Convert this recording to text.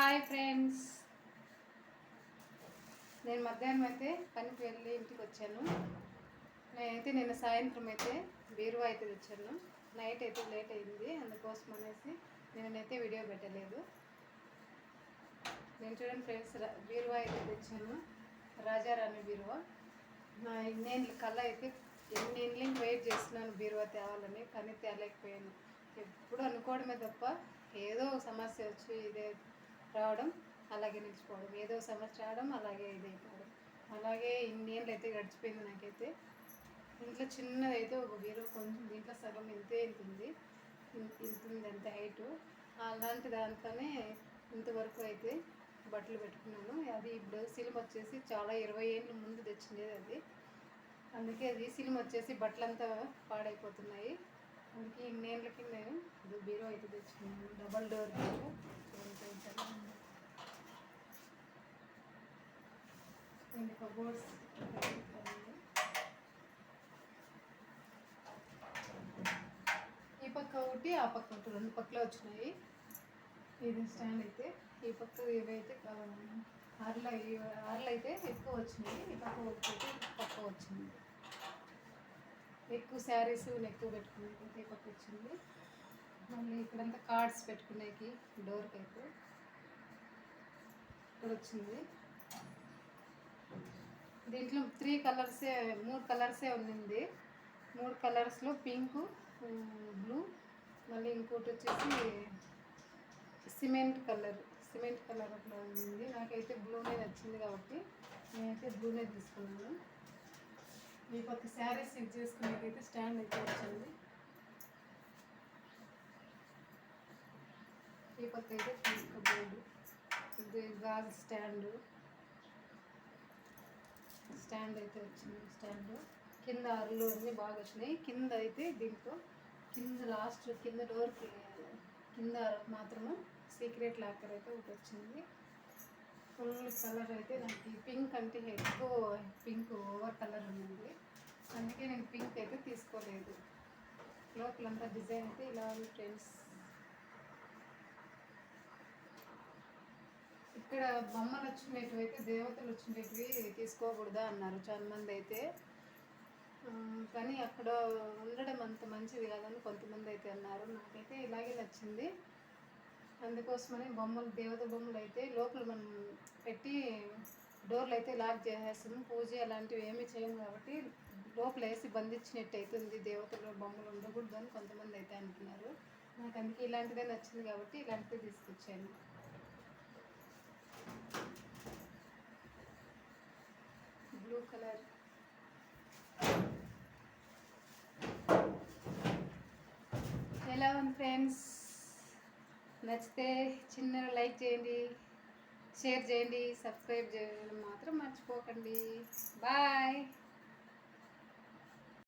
Hi friends నేను మధ్యాహ్నం అయితే పనికి వెళ్ళి ఇంటికి వచ్చాను. నేనైతే నిన్న సాయంత్రం అయితే బీరువా అయితే తెచ్చాను. నైట్ అయితే లేట్ అయింది. అందుకోసం అనేసి నేనైతే వీడియో పెట్టలేదు. నేను చూడండి ఫ్రెండ్స్ బీరువా అయితే తెచ్చాను. రాజారాణి బీరువా. నా నేను కళ్ళ అయితే ఎన్ని ఇండ్లకి వెయిట్ చేస్తున్నాను బీరువా తేవాలని కానీ తేలేకపోయాను. ఎప్పుడు అనుకోవడమే తప్ప ఏదో సమస్య వచ్చి ఇదే రావడం అలాగే నిలిచిపోవడం ఏదో సమస్య రావడం అలాగే ఇదైపోవడం. అలాగే ఇన్నేళ్ళు అయితే గడిచిపోయింది నాకైతే. ఇంట్లో చిన్నదైతే ఒక బీరో కొంచెం దీంట్లో సగం ఇంతే ఇంతుంది ఇంతుంది అంత హైటు. అలాంటి దాంట్లోనే ఇంతవరకు అయితే బట్టలు పెట్టుకున్నాను. అది ఇప్పుడు సిలిం వచ్చేసి చాలా ఇరవై ఏళ్ళ ముందు తెచ్చిండేది అది. అందుకే అది సిలిం వచ్చేసి బట్టలంతా పాడైపోతున్నాయి. అందుకే ఇన్నేళ్ళకి నేను బీరో అయితే తెచ్చుకున్నాను. Double door bureau. రెండు కబోర్డ్స్ ఈ పక్క ఒకటి ఆ పక్క ఒకటి రెండు పక్కలే వచ్చినాయి. ఇది స్టాండ్ అయితే ఈ పక్క ఇవైతే అరలు అరలు అయితే ఎక్కువ వచ్చినాయి. ఈ పక్క ఒకటి పక్క వచ్చింది. ఎక్కువ శారీస్ ఎక్కువ పెట్టుకునేకి ఈ పక్క వచ్చింది. మళ్ళీ ఇక్కడంతా కార్డ్స్ పెట్టుకునేకి డోర్కి అయితే. ఇక్కడ వచ్చింది. దీంట్లో త్రీ కలర్సే మూడు కలర్సే ఉంది మూడు కలర్స్లో పింక్ బ్లూ మళ్ళీ ఇంకోటి వచ్చేసి సిమెంట్ కలర్ సిమెంట్ కలర్ అట్లా ఉంది నాకైతే బ్లూనే నచ్చింది కాబట్టి నేనైతే బ్లూనే తీసుకున్నాను. ఈ పక్క శారీ స్టిచ్ చేసుకునేకైతే స్టాండ్ అయితే వచ్చింది. ఈ పక్క అయితే బోర్డు ఇది గాజు స్టాండు స్టాండ్ అయితే వచ్చింది స్టాండ్. కింద అరలు అన్నీ బాగా వచ్చినాయి. కింద అయితే దీంట్లో కింద లాస్ట్ కింద డోర్కి కింద మాత్రము సీక్రెట్ లాకర్ అయితే ఒకటి వచ్చింది. ఫుల్ కలర్ అయితే నాకు పింక్ అంటే ఎక్కువ పింక్ ఓవర్ కలర్ ఉంది అందుకే నేను పింక్ అయితే తీసుకోలేదు. లోపలంతా డిజైన్ అయితే ఇలా ఉంది ఫ్రెండ్స్ ఇక్కడ బొమ్మలు వచ్చినట్టు అయితే దేవతలు వచ్చినట్టువి తీసుకోకూడదా అన్నారు చాలా మంది అయితే కానీ అక్కడ ఉండడం అంత మంచిది కాదని కొంతమంది అయితే అన్నారు. నాకైతే ఇలాగే నచ్చింది. అందుకోసమని బొమ్మలు దేవత బొమ్మలు అయితే లోపల మనం పెట్టి డోర్లు అయితే లాక్ చేసేస్తాము. పూజ అలాంటివి ఏమీ చేయము కాబట్టి లోపల వేసి బంధించినట్టు అవుతుంది. దేవతలు బొమ్మలు ఉండకూడదు అని కొంతమంది అయితే అంటున్నారు. నాకు అందుకే ఇలాంటిదే నచ్చింది కాబట్టి ఇలాంటిదే తీసుకొచ్చాను. బ్లూ కలర్ ఎలా ఉంది ఫ్రెండ్స్ నచ్చితే చిన్న లైక్ చేయండి షేర్ చేయండి సబ్స్క్రైబ్ చేయడం మాత్రం మర్చిపోకండి. బాయ్